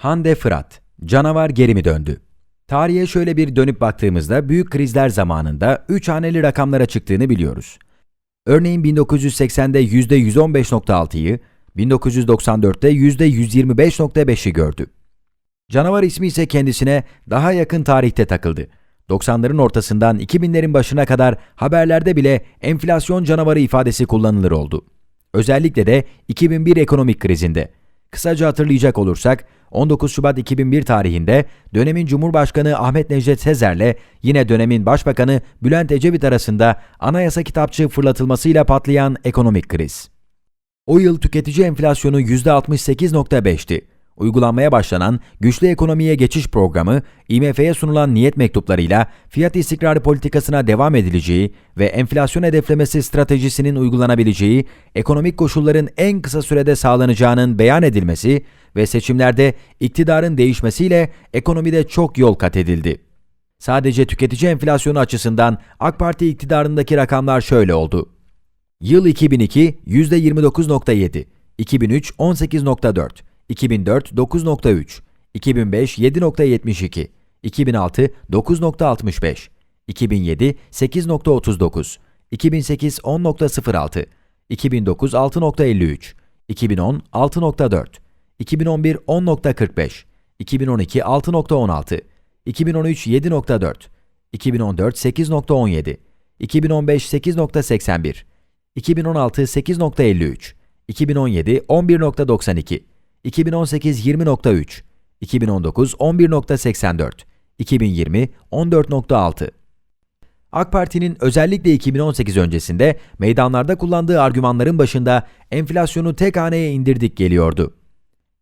Hande Fırat, canavar geri mi döndü? Tarihe şöyle bir dönüp baktığımızda büyük krizler zamanında 3 haneli rakamlara çıktığını biliyoruz. Örneğin 1980'de %115.6'yı, 1994'te %125.5'i gördü. Canavar ismi ise kendisine daha yakın tarihte takıldı. 90'ların ortasından 2000'lerin başına kadar haberlerde bile enflasyon canavarı ifadesi kullanılır oldu. Özellikle de 2001 ekonomik krizinde. Kısaca hatırlayacak olursak 19 Şubat 2001 tarihinde dönemin Cumhurbaşkanı Ahmet Necdet Sezer'le yine dönemin Başbakanı Bülent Ecevit arasında anayasa kitapçığı fırlatılmasıyla patlayan ekonomik kriz. O yıl tüketici enflasyonu %68.5'ti. Uygulanmaya başlanan güçlü ekonomiye geçiş programı, IMF'ye sunulan niyet mektuplarıyla fiyat istikrarı politikasına devam edileceği ve enflasyon hedeflemesi stratejisinin uygulanabileceği, ekonomik koşulların en kısa sürede sağlanacağının beyan edilmesi ve seçimlerde iktidarın değişmesiyle ekonomide çok yol kat edildi. Sadece tüketici enflasyonu açısından AK Parti iktidarındaki rakamlar şöyle oldu. Yıl 2002 %29.7, 2003 18.4, 2004 9.3, 2005 7.72, 2006 9.65, 2007 8.39, 2008 10.06, 2009 6.53, 2010 6.4, 2011 10.45, 2012 6.16, 2013 7.4, 2014 8.17, 2015 8.81, 2016 8.53, 2017 11.92, 2018 20.3, 2019 11.84, 2020 14.6. AK Parti'nin özellikle 2018 öncesinde meydanlarda kullandığı argümanların başında enflasyonu tek haneye indirdik geliyordu.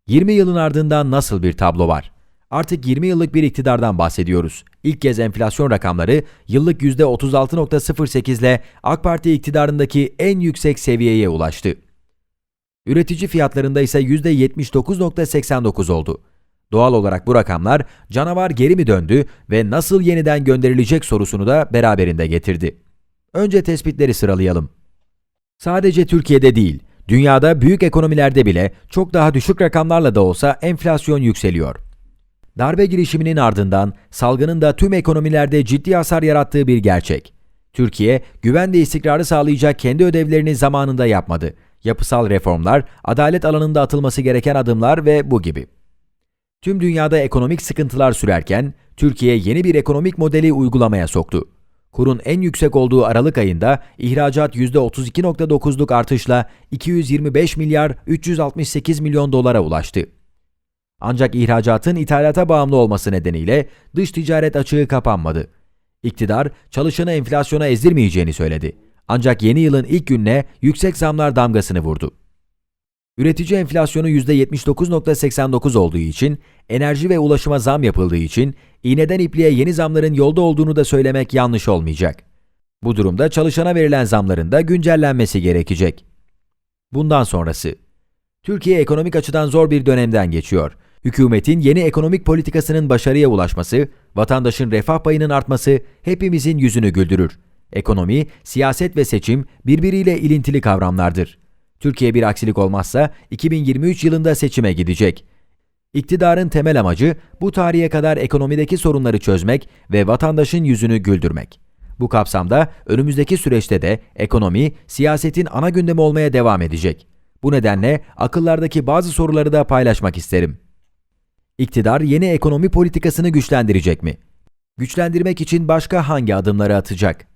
20 yılın ardından nasıl bir tablo var? Artık 20 yıllık bir iktidardan bahsediyoruz. İlk kez enflasyon rakamları yıllık %36.08 ile AK Parti iktidarındaki en yüksek seviyeye ulaştı. Üretici fiyatlarında ise %79.89 oldu. Doğal olarak bu rakamlar canavar geri mi döndü ve nasıl yeniden gönderilecek sorusunu da beraberinde getirdi. Önce tespitleri sıralayalım. Sadece Türkiye'de değil, dünyada büyük ekonomilerde bile çok daha düşük rakamlarla da olsa enflasyon yükseliyor. Darbe girişiminin ardından salgının da tüm ekonomilerde ciddi hasar yarattığı bir gerçek. Türkiye, güven ve istikrarı sağlayacak kendi ödevlerini zamanında yapmadı. Yapısal reformlar, adalet alanında atılması gereken adımlar ve bu gibi. Tüm dünyada ekonomik sıkıntılar sürerken, Türkiye yeni bir ekonomik modeli uygulamaya soktu. Kurun en yüksek olduğu Aralık ayında ihracat %32.9'luk artışla 225 milyar 368 milyon dolara ulaştı. Ancak ihracatın ithalata bağımlı olması nedeniyle dış ticaret açığı kapanmadı. İktidar, çalışanı enflasyona ezdirmeyeceğini söyledi. Ancak yeni yılın ilk gününe yüksek zamlar damgasını vurdu. Üretici enflasyonu %79.89 olduğu için, enerji ve ulaşıma zam yapıldığı için, iğneden ipliğe yeni zamların yolda olduğunu da söylemek yanlış olmayacak. Bu durumda çalışana verilen zamların da güncellenmesi gerekecek. Bundan sonrası Türkiye ekonomik açıdan zor bir dönemden geçiyor. Hükümetin yeni ekonomik politikasının başarıya ulaşması, vatandaşın refah payının artması hepimizin yüzünü güldürür. Ekonomi, siyaset ve seçim birbiriyle ilintili kavramlardır. Türkiye bir aksilik olmazsa 2023 yılında seçime gidecek. İktidarın temel amacı bu tarihe kadar ekonomideki sorunları çözmek ve vatandaşın yüzünü güldürmek. Bu kapsamda önümüzdeki süreçte de ekonomi, siyasetin ana gündemi olmaya devam edecek. Bu nedenle akıllardaki bazı soruları da paylaşmak isterim. İktidar yeni ekonomi politikasını güçlendirecek mi? Güçlendirmek için başka hangi adımları atacak?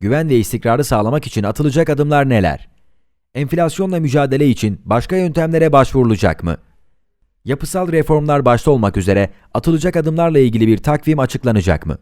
Güven ve istikrarı sağlamak için atılacak adımlar neler? Enflasyonla mücadele için başka yöntemlere başvurulacak mı? Yapısal reformlar başta olmak üzere atılacak adımlarla ilgili bir takvim açıklanacak mı?